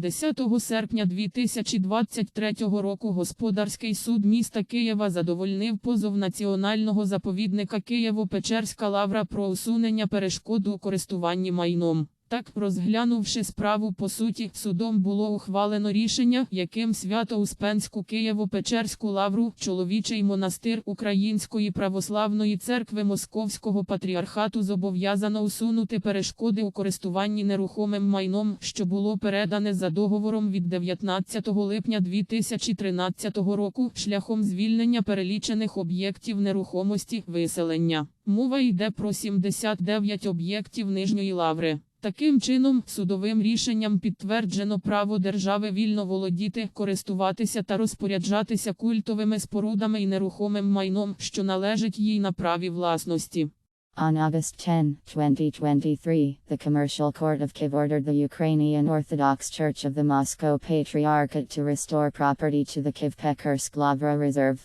10 серпня 2023 року Господарський суд міста Києва задовольнив позов Національного заповідника Києво-Печерська лавра про усунення перешкод у користуванні майном. Так, розглянувши справу по суті, судом було ухвалено рішення, яким Свято-Успенську Києво-Печерську лавру, чоловічий монастир Української православної церкви Московського патріархату зобов'язано усунути перешкоди у користуванні нерухомим майном, що було передане за договором від 19 липня 2013 року шляхом звільнення перелічених об'єктів нерухомості виселення. Мова йде про 79 об'єктів Нижньої лаври. Таким чином, судовим рішенням підтверджено право держави вільно володіти, користуватися та розпоряджатися культовими спорудами і нерухомим майном, що належить їй на праві власності. On August 10, 2023, the Commercial Court of Kiev ordered the Ukrainian Orthodox Church of the Moscow Patriarchate to restore property to the Kiev Pekarsk Lavra Reserve.